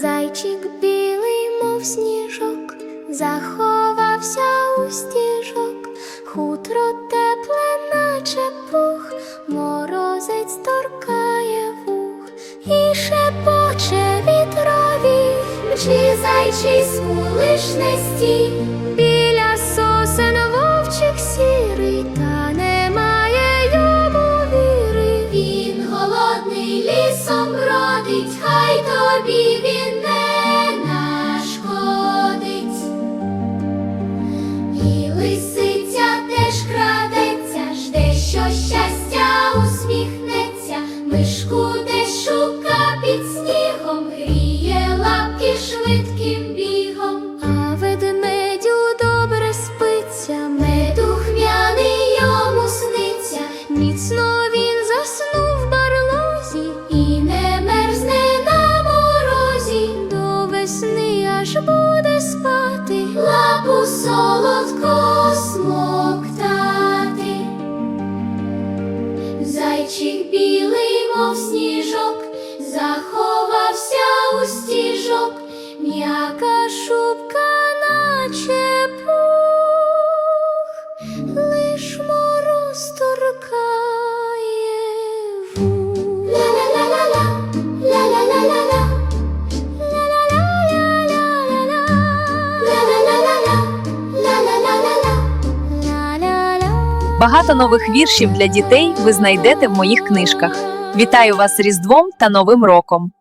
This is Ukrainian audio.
Зайчик білий, мов сніжок, заховався у стіжок, хутро тепле, наче пух, морозець торкає вух. І шепоче вітрові, мчи зайчий смулиш не стій, біля сосен сірий, та немає йому віри. Він голодний лісом бродить, тобі він солодко смоктати. Зайчик білий, мов сніжок, заховався у стіжок, м'яка шубка, наче пух, лиш Багато нових віршів для дітей ви знайдете в моїх книжках. Вітаю вас з Різдвом та Новим роком!